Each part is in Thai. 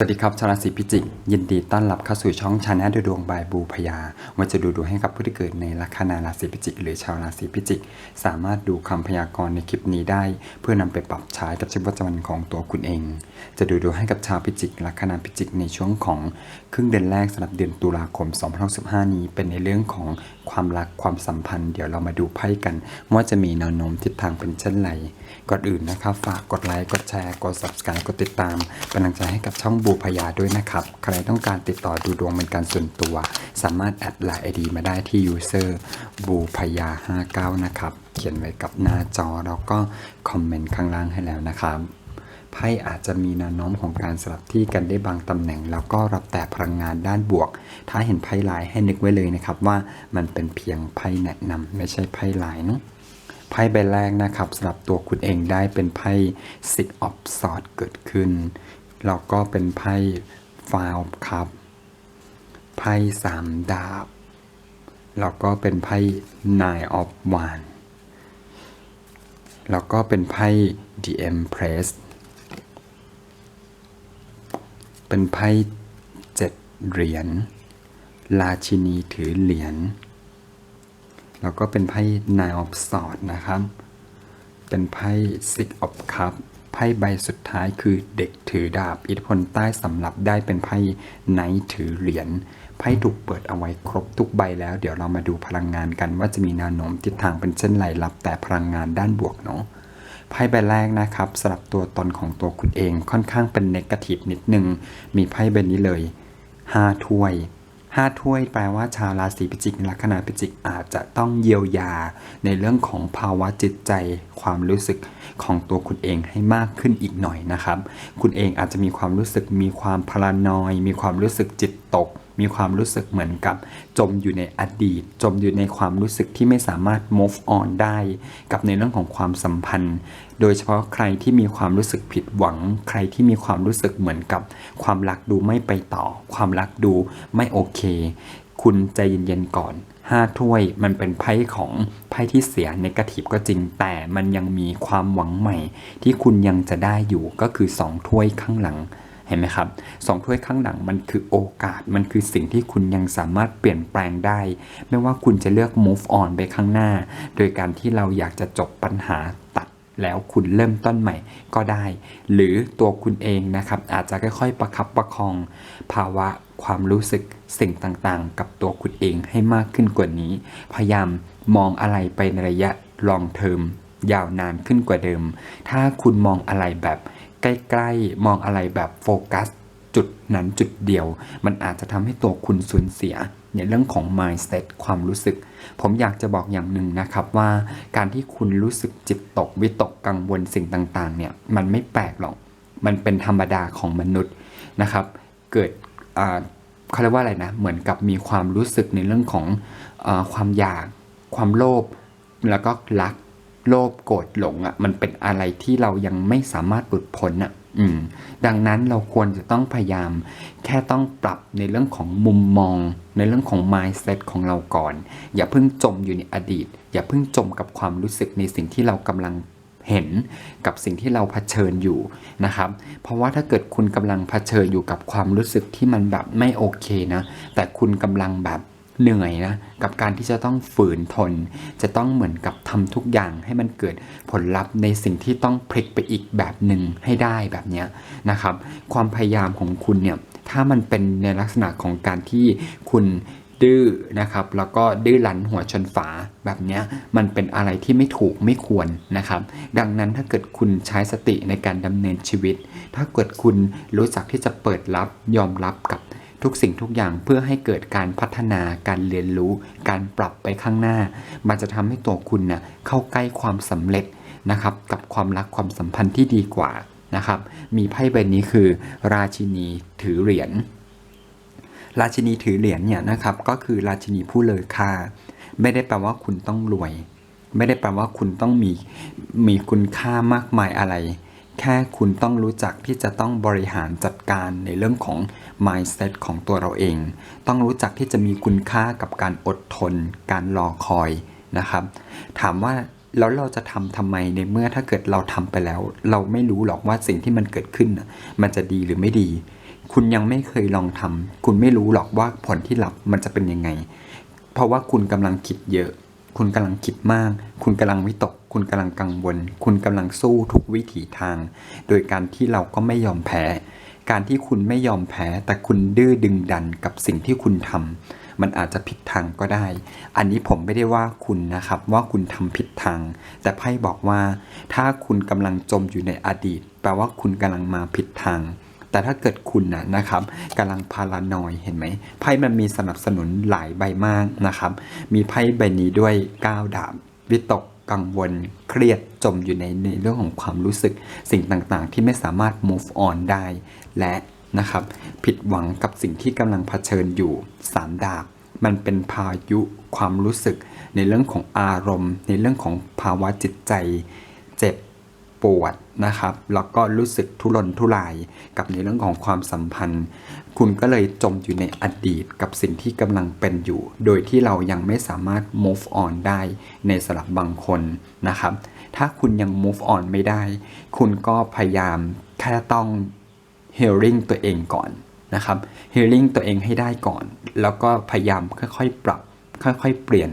สวัสดีครับชาวราศีพิจิก ยินดีต้อนรับเข้าสู่ช่องชาแนลดูดวงบายบูพยาว่าจะดูดวงให้กับผู้ที่เกิดในลัคนาราศีพิจิก หรือชาวราศีพิจิก สามารถดูคำพยากรณ์ในคลิปนี้ได้ เพื่อนำไปปรับใช้กับชีวิตประจำวันของตัวคุณเอง จะดูดวงให้กับชาวพิจิกลัคนาพิจิกในช่วงของครึ่งเดือนแรกสำหรับเดือนตุลาคม2065 นี้เป็นในเรื่องของ ความรักความสัมพันธ์ เดี๋ยวเรามาดูไพ่กัน ว่าจะมีแนวโน้มทิศทางเป็นเช่นไรก่อนอื่นนะครับ ฝากกดไลค์ กดแชร์ กด subscribe กดติดตามเป็นกำลังใจให้กับช่องบูพยาด้วยนะครับ ใครต้องการติดต่อดูดวงเป็นการส่วนตัว สามารถแอดไลน์ไอดีมาได้ที่ user บูพยา59 นะครับ เขียนไว้กับหน้าจอแล้วก็คอมเมนต์ข้างล่างให้แล้วนะครับ ไพ่อาจจะมีแนวโน้มของการสลับที่กันได้บางตำแหน่ง แล้วก็รับแต่พลังงานด้านบวก ถ้าเห็นไพ่ลายให้นึกไว้เลยนะครับว่ามันเป็นเพียงไพ่แนะนำไม่ใช่ไพ่ลายเนาะไพ่ใบแรกนะครับสำหรับตัวคุณเองได้เป็นไพ่ Six of Swords เกิดขึ้น แล้วก็เป็นไพ่ Five ครับ ไพ่สามดาบ แล้วก็เป็นไพ่ Nine of Wands แล้วก็เป็นไพ่ The Empress เป็นไพ่เจ็ดเหรียญ ราชินีถือเหรียญ แล้วก็เป็นไพ่ Nine of Swords นะครับ เป็นไพ่ Six of Cup ไพ่ใบสุดท้ายคือเด็กถือดาบ อิทธิพลใต้สำหรับได้เป็นไพ่ไนท์ถือเหรียญ ไพ่ถูกเปิดเอาไว้ครบทุกใบแล้ว เดี๋ยวเรามาดูพลังงานกันว่าจะมีแนวโน้มทิศทางเป็นเช่นไรรับแต่พลังงานด้านบวกเนาะ ไพ่ใบแรกนะครับสำหรับตัวตนของตัวคุณเองค่อนข้างเป็นเนกาทีฟนิดนึง มีไพ่ใบนี้เลย 5 ถ้วย 5 ถ้วยแปลว่าชาวราศีพิจิกลัคนาพิจิกอาจจะต้องเยียวยา ในเรื่องของภาวะจิตใจ ความรู้สึกของตัวคุณเองให้มากขึ้นอีกหน่อยนะครับ คุณเองอาจจะมีความรู้สึกมีความพลานอย มีความรู้สึกจิตตก มีความรู้สึกเหมือนกับ จมอยู่ในอดีต จมอยู่ในความรู้สึกที่ไม่สามารถ move on ได้ กับในเรื่องของความสัมพันธ์ โดยเฉพาะใครที่มีความรู้สึกผิดหวัง ใครที่มีความรู้สึกเหมือนกับ ความรักดูไม่ไปต่อ ความรักดูไม่โอเค คุณใจเย็นๆก่อนห้าถ้วยมันเป็นไพ่ของไพ่ที่เสียในกาทีฟก็จริง แต่มันยังมีความหวังใหม่ ที่คุณยังจะได้อยู่ก็คือสองถ้วยข้างหลัง เห็นไหมครับสองถ้วยข้างหลังมันคือโอกาสมันคือสิ่งที่คุณยังสามารถเปลี่ยนแปลงได้ ไม่ว่าคุณจะเลือก move on ไปข้างหน้า โดยการที่เราอยากจะจบปัญหาตัดแล้วคุณเริ่มต้นใหม่ก็ได้ หรือตัวคุณเองนะครับอาจจะค่อยๆ ประคับประคอง ภาวะความรู้สึกสิ่งต่างๆ กับตัวคุณเองให้มากขึ้นกว่านี้ พยายามมองอะไรไปในระยะลองเทอมยาวนานขึ้นกว่าเดิม ถ้าคุณมองอะไรแบบ ใกล้ๆ มองอะไรแบบโฟกัส จุดนั้นจุดเดียว มันอาจจะทำให้ตัวคุณสูญเสียในเรื่องของ mindset ความรู้สึก ผมอยากจะบอกอย่างหนึ่งนะครับว่าการที่คุณรู้สึกจิตตกวิตกกังวลสิ่งต่างๆ เนี่ยมันไม่แปลกหรอก มันเป็นธรรมดาของมนุษย์นะครับ เกิดเขาเรียกว่าอะไรนะ เหมือนกับมีความรู้สึกในเรื่องของอความอยาก ความโลภแล้วก็รัก โลภโกรธหลงอะ่ะ มันเป็นอะไรที่เรายังไม่สามารถหลุดพ้นอะ่ะอืมดังนั้นเราควรจะต้องพยายาม แค่ต้องปรับในเรื่องของมุมมอง ในเรื่องของ mindset ของเราก่อน อย่าเพิ่งจมอยู่ในอดีต อย่าเพิ่งจมกับความรู้สึกในสิ่งที่เรากำลังเห็นกับสิ่งที่เราเผชิญอยู่นะครับ เพราะว่าถ้าเกิดคุณกำลังเผชิญอยู่กับความรู้สึกที่มันแบบไม่โอเคนะ แต่คุณกำลังแบบ เหนื่อยนะกับการที่จะต้องฝืนทน จะต้องเหมือนกับทำทุกอย่างให้มันเกิดผลลัพธ์ในสิ่งที่ต้องพลิกไปอีกแบบหนึ่งให้ได้แบบนี้นะครับ ความพยายามของคุณเนี่ยถ้ามันเป็นในลักษณะของการที่คุณดื้อนะครับ แล้วก็ดื้อรั้นหัวชนฝาแบบนี้มันเป็นอะไรที่ไม่ถูกไม่ควรนะครับ ดังนั้นถ้าเกิดคุณใช้สติในการดำเนินชีวิต ถ้าเกิดคุณรู้จักที่จะเปิดรับยอมรับกับ ทุกสิ่งทุกอย่างเพื่อให้เกิดการพัฒนาการเรียนรู้ การปรับไปข้างหน้า มันจะทำให้ตัวคุณนะ่ะเข้าใกล้ความสำเร็จนะครับ กับความรักความสัมพันธ์ที่ดีกว่านะครับ มีไพ่ใบนี้คือ ราชินีถือเหรียญราชินีถือเหรียญเนี่ยนะครับ ก็คือราชินีผู้เลอค่า ไม่ได้แปลว่าคุณต้องรวย ไม่ได้แปลว่าคุณต้องมีมีคุณค่ามากมายอะไร แค่คุณต้องรู้จักที่จะต้องบริหารจัดการในเรื่องของ mindset ของตัวเราเอง ต้องรู้จักที่จะมีคุณค่ากับการอดทน การรอคอยนะครับ ถามว่าแล้วเราจะทำทำไมในเมื่อถ้าเกิดเราทำไปแล้ว เราไม่รู้หรอกว่าสิ่งที่มันเกิดขึ้น มันจะดีหรือไม่ดี คุณยังไม่เคยลองทำคุณไม่รู้หรอกว่าผลที่รับมันจะเป็นยังไง เพราะว่าคุณกำลังคิดเยอะ คุณกำลังคิดมาก คุณกำลังวิตก คุณกำลังกังวล คุณกำลังสู้ทุกวิถีทาง โดยการที่เราก็ไม่ยอมแพ้ การที่คุณไม่ยอมแพ้ แต่คุณดื้อดึงดันกับสิ่งที่คุณทำมันอาจจะผิดทางก็ได้ อันนี้ผมไม่ได้ว่าคุณนะครับว่าคุณทำผิดทาง แต่ไพ่บอกว่า ถ้าคุณกำลังจมอยู่ในอดีต แปลว่าคุณกำลังมาผิดทางแต่ถ้าเกิดคุณนะนะครับกำลังพารานอยเห็นไหมไพ่มันมีสนับสนุนหลายใบมากนะครับ มีไพ่ใบนี้ด้วย 9 ดาบวิตก กังวลเครียดจมอยู่ในในเรื่องของความรู้สึกสิ่งต่างๆ ที่ไม่สามารถ move on ได้ และนะครับ ผิดหวังกับสิ่งที่กำลังเผชิญอยู่ 3 ดาบ มันเป็นพายุความรู้สึก ในเรื่องของอารมณ์ ในเรื่องของภาวะจิตใจ เจ็บ ปวดนะครับ แล้วก็รู้สึกทุรนทุรายกับในเรื่องของความสัมพันธ์ คุณก็เลยจมอยู่ในอดีตกับสิ่งที่กำลังเป็นอยู่ โดยที่เรายังไม่สามารถ move on ได้ในสำหรับบางคนนะครับ ถ้าคุณยัง move on ไม่ได้ คุณก็พยายามแค่ต้อง healing ตัวเองก่อนนะครับ healing ตัวเองให้ได้ก่อน แล้วก็พยายามค่อยๆปรับ ค่อยๆเปลี่ยน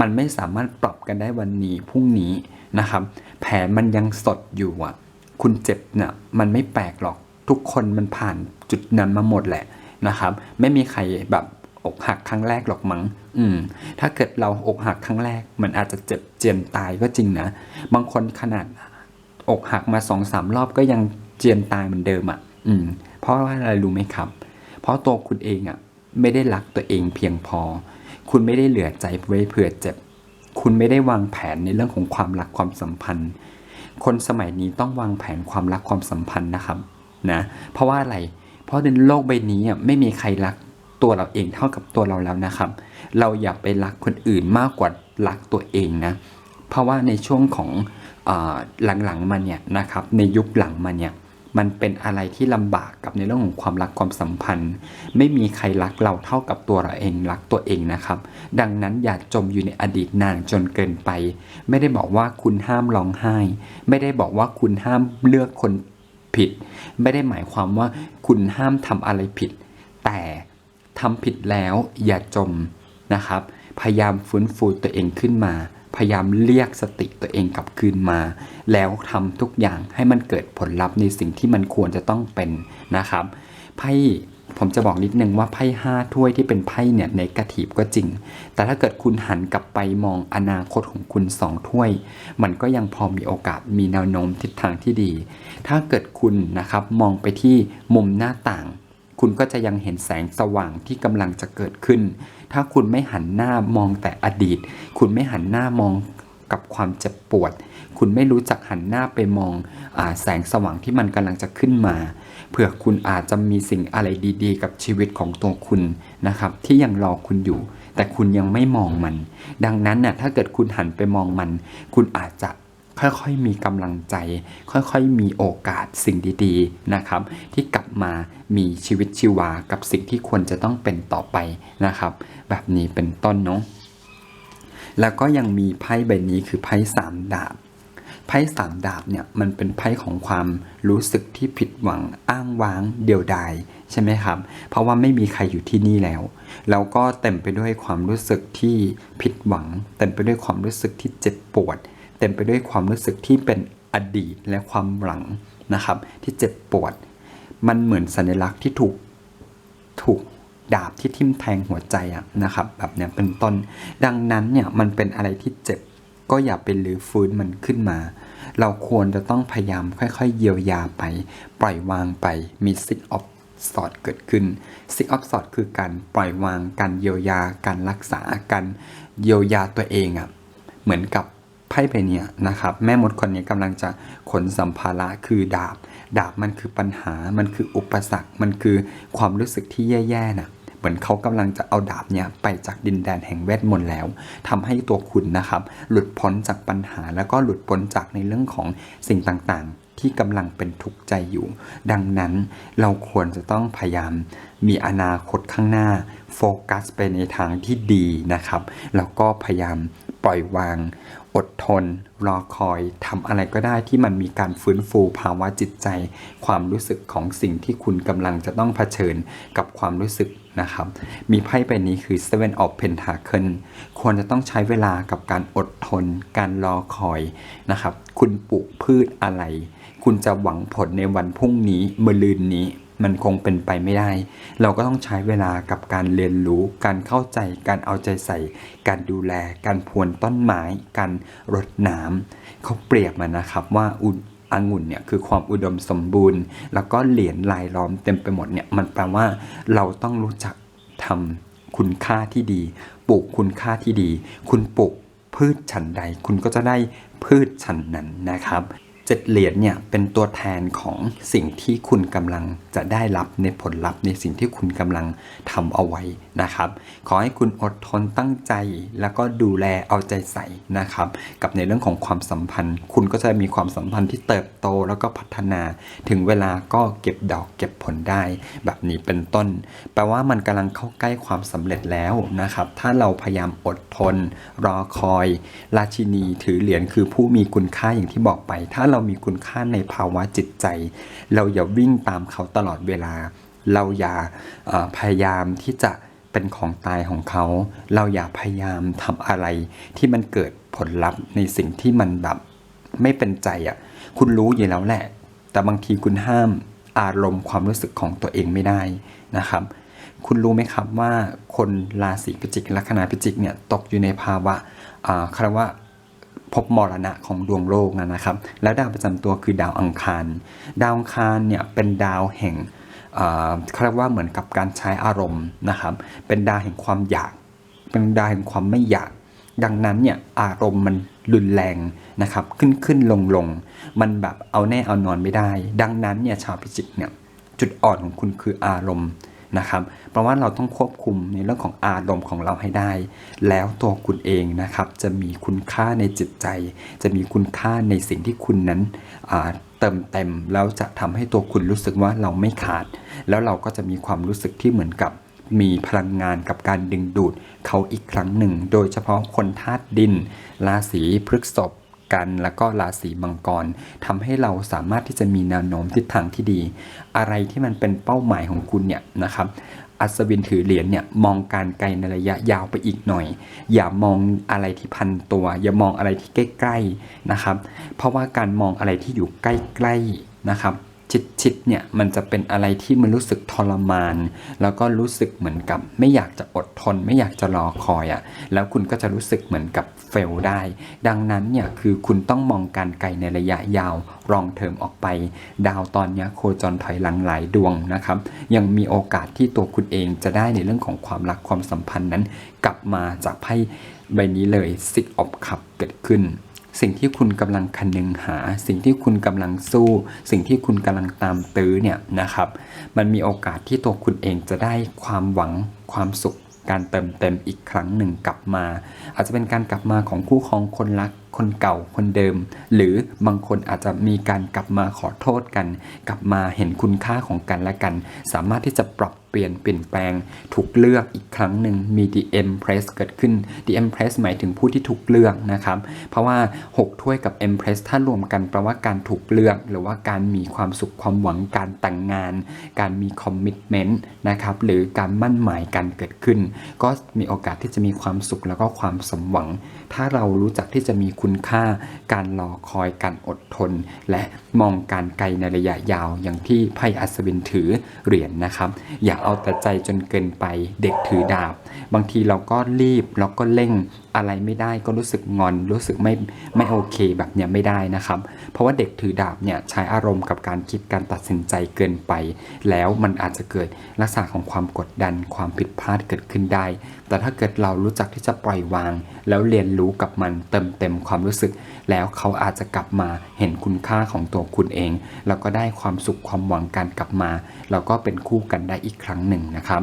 มันไม่สามารถปรับกันได้วันนี้พรุ่งนี้ นะครับ แผลมันยังสดอยู่อะ คุณเจ็บเนี่ยมันไม่แปลกหรอกทุกคนมันผ่านจุดนั้นมาหมดแหละนะครับ ไม่มีใครแบบอกหักครั้งแรกหรอกมั้ง อืม ถ้าเกิดเราอกหักครั้งแรก มันอาจจะเจ็บเจียนตายก็จริงนะ บางคนขนาดอกหักมาสองสามรอบก็ยังเจียนตายเหมือนเดิมอะ อืม เพราะว่าอะไรรู้ไหมครับ เพราะตัวคุณเองอะ ไม่ได้รักตัวเองเพียงพอ คุณไม่ได้เหลือใจไว้เผื่อเจ็บ คุณไม่ได้วางแผนในเรื่องของความรักความสัมพันธ์ คนสมัยนี้ต้องวางแผนความรักความสัมพันธ์นะครับนะเพราะว่าอะไร เพราะในโลกใบนี้ไม่มีใครรักตัวเราเองเท่ากับตัวเราแล้วนะครับ เราอย่าไปรักคนอื่นมากกว่ารักตัวเองนะเพราะว่าในช่วงของอหลังๆมาเนี่ยนะครับในยุคหลังมาเนี่ย มันเป็นอะไรที่ลำบากกับในเรื่องของความรักความสัมพันธ์ ไม่มีใครรักเราเท่ากับตัวเราเองรักตัวเองนะครับ ดังนั้นอย่าจมอยู่ในอดีตนานจนเกินไป ไม่ได้บอกว่าคุณห้ามร้องไห้ ไม่ได้บอกว่าคุณห้ามเลือกคนผิด ไม่ได้หมายความว่าคุณห้ามทำอะไรผิด แต่ทำผิดแล้วอย่าจมนะครับ พยายามฟื้นฟูตัวเองขึ้นมา พยายามเรียกสติตัวเองกลับคืนมา แล้วทำทุกอย่างให้มันเกิดผลลัพธ์ในสิ่งที่มันควรจะต้องเป็นนะครับไพ่ผมจะบอกนิดนึงว่าไพ่ห้าถ้วยที่เป็นไพ่เนี่ยในกาทีฟก็จริง แต่ถ้าเกิดคุณหันกลับไปมองอนาคตของคุณสองถ้วย มันก็ยังพอมีโอกาสมีแนวโน้มทิศทางที่ดี ถ้าเกิดคุณนะครับมองไปที่มุมหน้าต่าง คุณก็จะยังเห็นแสงสว่างที่กำลังจะเกิดขึ้น ถ้าคุณไม่หันหน้ามองแต่อดีต คุณไม่หันหน้ามองกับความเจ็บปวด คุณไม่รู้จักหันหน้าไปมองอแสงสว่างที่มันกำลังจะขึ้นมาเผื่อคุณอาจจะมีสิ่งอะไรดี ๆ กับชีวิตของตัวคุณนะครับ ที่ยังรอคุณอยู่ แต่คุณยังไม่มองมัน ดังนั้นน่ะถ้าเกิดคุณหันไปมองมัน คุณอาจจะ ค่อยๆมีกำลังใจ ค่อยๆมีโอกาสสิ่งดีๆนะครับ ที่กลับมามีชีวิตชีวากับสิ่งที่ควรจะต้องเป็นต่อไปนะครับ แบบนี้เป็นต้นเนาะแล้วก็ยังมีไพ่ใบนี้คือไพ่สามดาบไพ่สามดาบเนี่ยมันเป็นไพ่ของความรู้สึกที่ผิดหวังอ้างว้างเดียวดายใช่ไหมครับ เพราะว่าไม่มีใครอยู่ที่นี่แล้วแล้วก็เต็มไปด้วยความรู้สึกที่ผิดหวัง เต็มไปด้วยความรู้สึกที่เจ็บปวด เต็มไปด้วยความรู้สึกที่เป็นอดีตและความหลังนะครับ ที่เจ็บปวด มันเหมือนสัญลักษณ์ที่ถูกถูกดาบที่ทิ่มแทงหัวใจอะนะครับ แบบเนี้ยเป็นต้นดังนั้นเนี่ยมันเป็นอะไรที่เจ็บก็อย่าไปลือฟื้นมันขึ้นมา เราควรจะต้องพยายามค่อยๆ เยียวยาไป ปล่อยวางไปมีซิกออฟสอดเกิดขึ้นซิกออฟสอดคือการปล่อยวางการเยียวยาการรักษาการเยียวยาตัวเองอะเหมือนกับ ไพ่ใบเนี้ยนะครับแม่มดคนนี้กำลังจะขนสัมภาระคือดาบ ดาบมันคือปัญหามันคืออุปสรรค มันคือความรู้สึกที่แย่ๆนะเหมือนเขากำลังจะเอาดาบเนี่ยไปจากดินแดนแห่งเวทมนต์แล้วทำให้ตัวคุณนะครับ หลุดพ้นจากปัญหาแล้วก็หลุดพ้นจากในเรื่องของสิ่งต่างๆ ที่กำลังเป็นทุกข์ใจอยู่ ดังนั้นเราควรจะต้องพยายามมีอนาคตข้างหน้า โฟกัสไปในทางที่ดีนะครับ แล้วก็พยายาม ปล่อยวาง อดทน รอคอยทำอะไรก็ได้ที่มันมีการฟื้นฟูภาวะจิตใจ ความรู้สึกของสิ่งที่คุณกำลังจะต้องเผชิญกับความรู้สึกนะครับ มีไพ่ใบนี้คือ Seven of Pentacle ควรจะต้องใช้เวลากับการอดทน การรอคอยนะครับ คุณปลูกพืชอะไร คุณจะหวังผลในวันพรุ่งนี้มะลืนนี้ มันคงเป็นไปไม่ได้ เราก็ต้องใช้เวลากับการเรียนรู้ การเข้าใจ การเอาใจใส่ การดูแล การพรวนต้นไม้ การรดน้ำเขาเปรียบมันนะครับว่าอุองุ่นเนี่ยคือความอุดมสมบูรณ์ แล้วก็เหรียญลายล้อมเต็มไปหมดเนี่ยมันแปลว่าเราต้องรู้จักทำคุณค่าที่ดี ปลูกคุณค่าที่ดี คุณปลูกพืชฉันใด คุณก็จะได้พืชฉันนั้นนะครับเจ็ดเหรียญเนี่ยเป็นตัวแทนของสิ่งที่คุณกำลัง จะได้รับในผลลัพธ์ในสิ่งที่คุณกำลังทำเอาไว้นะครับ ขอให้คุณอดทนตั้งใจ แล้วก็ดูแลเอาใจใส่นะครับ กับในเรื่องของความสัมพันธ์ คุณก็จะมีความสัมพันธ์ที่เติบโตแล้วก็พัฒนา ถึงเวลาก็เก็บดอกเก็บผลได้ แบบนี้เป็นต้น แปลว่ามันกำลังเข้าใกล้ความสำเร็จแล้วนะครับ ถ้าเราพยายามอดทน รอคอย ราชินีถือเหรียญคือผู้มีคุณค่าอย่างที่บอกไป ถ้าเรามีคุณค่าในภาวะจิตใจ เราอย่าวิ่งตามเขาตลอดเวลา เราอย่าพยายามที่จะเป็นของตายของเขา เราอย่าพยายามทำอะไรที่มันเกิดผลลัพธ์ในสิ่งที่มันแบบไม่เป็นใจอะ คุณรู้อยู่แล้วแหละ แต่บางทีคุณห้ามอารมณ์ความรู้สึกของตัวเองไม่ได้นะครับ คุณรู้ไหมครับว่าคนราศีพิจิกลัคนาพิจิกเนี่ยตกอยู่ในภาวะอ่าคำว่า พบมรณะของดวงโลกนะครับ แล้วดาวประจำตัวคือดาวอังคาร ดาวอังคารเนี่ยเป็นดาวแห่งเขาเรียกว่าเหมือนกับการใช้อารมณ์นะครับ เป็นดาวแห่งความอยาก เป็นดาวแห่งความไม่อยาก ดังนั้นเนี่ยอารมณ์มันรุนแรงนะครับ ขึ้นขึ้นลงลงมันแบบเอาแน่เอานอนไม่ได้ ดังนั้นเนี่ยชาวพิจิกเนี่ยจุดอ่อนของคุณคืออารมณ์ นะครับ เพราะว่าเราต้องควบคุมในเรื่องของอารมณ์ของเราให้ได้ แล้วตัวคุณเองนะครับจะมีคุณค่าในจิตใจ จะมีคุณค่าในสิ่งที่คุณนั้นเติมเต็มแล้วจะทำให้ตัวคุณรู้สึกว่าเราไม่ขาด แล้วเราก็จะมีความรู้สึกที่เหมือนกับมีพลังงานกับการดึงดูดเขาอีกครั้งหนึ่ง โดยเฉพาะคนธาตุดิน ราศีพฤษภ กัน แล้วก็ราศีมังกรทำให้เราสามารถที่จะมีแนวโน้มทิศทางที่ดี อะไรที่มันเป็นเป้าหมายของคุณเนี่ยนะครับอัศวินถือเหรียญเนี่ยมองการไกลในระยะยาวไปอีกหน่อย อย่ามองอะไรที่พันตัว อย่ามองอะไรที่ใกล้ๆนะครับ เพราะว่าการมองอะไรที่อยู่ใกล้ๆนะครับ ชิดๆเนี่ยมันจะเป็นอะไรที่มันรู้สึกทรมาน แล้วก็รู้สึกเหมือนกับ ไม่อยากจะอดทน ไม่อยากจะรอคอยอะ่ะแล้วคุณก็จะรู้สึกเหมือนกับเฟลได้ ดังนั้นเนี่ยคือคุณต้องมองการไกลในระยะยาวรองเทอมออกไป ดาวตอนนี้โคจรถอยหลังหลายดวงนะครับ ยังมีโอกาสที่ตัวคุณเองจะได้ในเรื่องของความรักความสัมพันธ์นั้น กลับมาจากไพ่ใบนี้เลย Six of Cup เกิดขึ้น สิ่งที่คุณกำลังคันึงหา สิ่งที่คุณกำลังสู้ สิ่งที่คุณกำลังตามตื้อเนี่ยนะครับ มันมีโอกาสที่ตัวคุณเองจะได้ความหวังความสุข การเติมเต็มอีกครั้งหนึ่งกลับมา อาจจะเป็นการกลับมาของคู่ครองคนรักคนเก่าคนเดิม หรือบางคนอาจจะมีการกลับมาขอโทษกัน กลับมาเห็นคุณค่าของกันและกัน สามารถที่จะปรับ เปลี่ยนเปลี่ยนแปลง ถูกเลือกอีกครั้งหนึ่งมี The Empress เกิดขึ้น The Empress หมายถึงผู้ที่ถูกเลือกนะครับ เพราะว่า 6 ถ้วยกับ Empress ถ้ารวมกันแปลว่าการถูกเลือก หรือว่าการมีความสุขความหวังการแต่งงาน การมีคอมมิชเมนต์นะครับหรือการมั่นหมายกันเกิดขึ้น ก็มีโอกาสที่จะมีความสุขแล้วก็ความสมหวัง ถ้าเรารู้จักที่จะมีคุณค่า การรอคอยการอดทน และมองการไกลในระยะยาวอย่างที่ไพ่อัศวินถือเหรียญนะครับอย่าเอาแต่ใจจนเกินไป เด็กถือดาบ บางทีเราก็รีบเราก็เร่งอะไรไม่ได้ก็รู้สึกงอน รู้สึกไม่ไม่โอเคแบบเนี้ยไม่ได้นะครับ เพราะว่าเด็กถือดาบเนี่ยใช้อารมณ์กับการคิดการตัดสินใจเกินไป แล้วมันอาจจะเกิดลักษณะของความกดดันความผิดพลาดเกิดขึ้นได้ แต่ถ้าเกิดเรารู้จักที่จะปล่อยวาง แล้วเรียนรู้กับมันเติมเต็มความรู้สึก แล้วเขาอาจจะกลับมาเห็นคุณค่าของตัวคุณเอง แล้วก็ได้ความสุขความหวังการกลับมา แล้วก็เป็นคู่กันได้อีกครั้งหนึ่งนะครับ